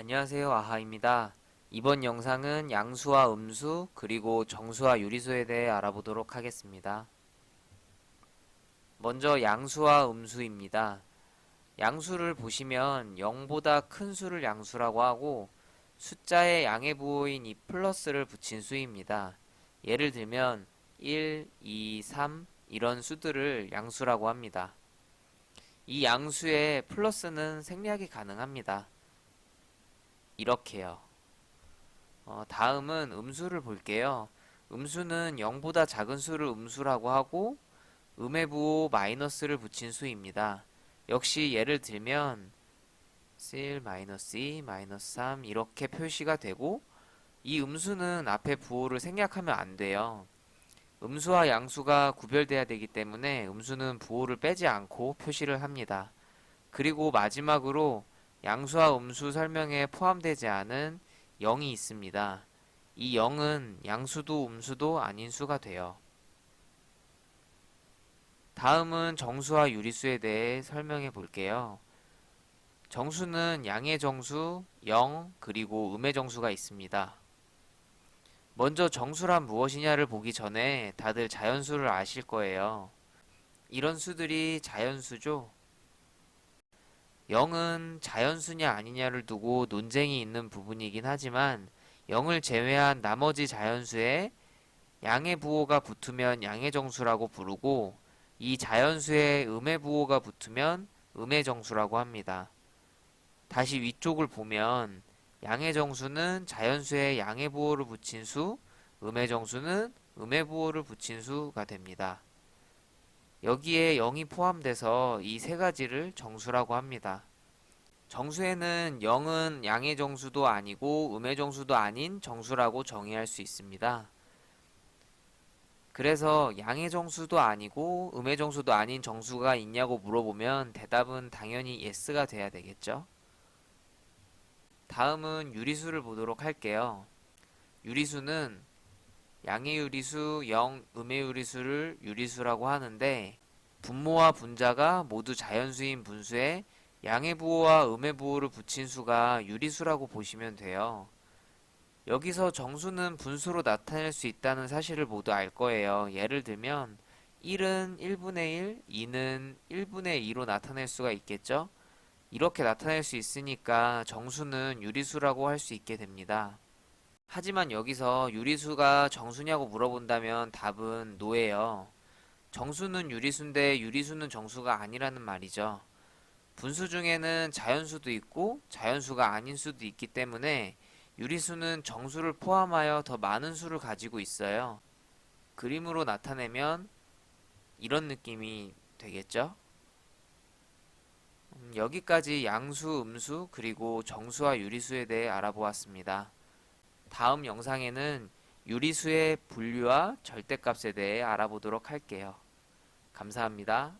안녕하세요. 아하입니다. 이번 영상은 양수와 음수, 그리고 정수와 유리수에 대해 알아보도록 하겠습니다. 먼저 양수와 음수입니다. 양수를 보시면 0보다 큰 수를 양수라고 하고 숫자의 양의 부호인 이 플러스를 붙인 수입니다. 예를 들면 1, 2, 3 이런 수들을 양수라고 합니다. 이 양수에 플러스는 생략이 가능합니다. 이렇게요. 어, 다음은 음수를 볼게요. 음수는 0보다 작은 수를 음수라고 하고 음의 부호 마이너스를 붙인 수입니다. 역시 예를 들면 1, 마이너스 2, 마이너스 3 이렇게 표시가 되고 이 음수는 앞에 부호를 생략하면 안 돼요. 음수와 양수가 구별돼야 되기 때문에 음수는 부호를 빼지 않고 표시를 합니다. 그리고 마지막으로 양수와 음수 설명에 포함되지 않은 0이 있습니다. 이 0은 양수도 음수도 아닌 수가 돼요. 다음은 정수와 유리수에 대해 설명해 볼게요. 정수는 양의 정수, 0, 그리고 음의 정수가 있습니다. 먼저 정수란 무엇이냐를 보기 전에 다들 자연수를 아실 거예요. 이런 수들이 자연수죠. 0은 자연수냐 아니냐를 두고 논쟁이 있는 부분이긴 하지만 0을 제외한 나머지 자연수에 양의 부호가 붙으면 양의 정수라고 부르고 이 자연수에 음의 부호가 붙으면 음의 정수라고 합니다. 다시 위쪽을 보면 양의 정수는 자연수에 양의 부호를 붙인 수, 음의 정수는 음의 부호를 붙인 수가 됩니다. 여기에 0이 포함돼서 이 세 가지를 정수라고 합니다. 정수에는 0은 양의 정수도 아니고 음의 정수도 아닌 정수라고 정의할 수 있습니다. 그래서 양의 정수도 아니고 음의 정수도 아닌 정수가 있냐고 물어보면 대답은 당연히 yes가 돼야 되겠죠. 다음은 유리수를 보도록 할게요. 유리수는 양의 유리수, 0, 음의 유리수를 유리수라고 하는데 분모와 분자가 모두 자연수인 분수에 양의 부호와 음의 부호를 붙인 수가 유리수라고 보시면 돼요. 여기서 정수는 분수로 나타낼 수 있다는 사실을 모두 알 거예요. 예를 들면 1은 1분의 1, 2는 1분의 2로 나타낼 수가 있겠죠? 이렇게 나타낼 수 있으니까 정수는 유리수라고 할 수 있게 됩니다. 하지만 여기서 유리수가 정수냐고 물어본다면 답은 노예요. 정수는 유리수인데 유리수는 정수가 아니라는 말이죠. 분수 중에는 자연수도 있고 자연수가 아닌 수도 있기 때문에 유리수는 정수를 포함하여 더 많은 수를 가지고 있어요. 그림으로 나타내면 이런 느낌이 되겠죠? 음, 여기까지 양수, 음수, 그리고 정수와 유리수에 대해 알아보았습니다. 다음 영상에는 유리수의 분류와 절대값에 대해 알아보도록 할게요. 감사합니다.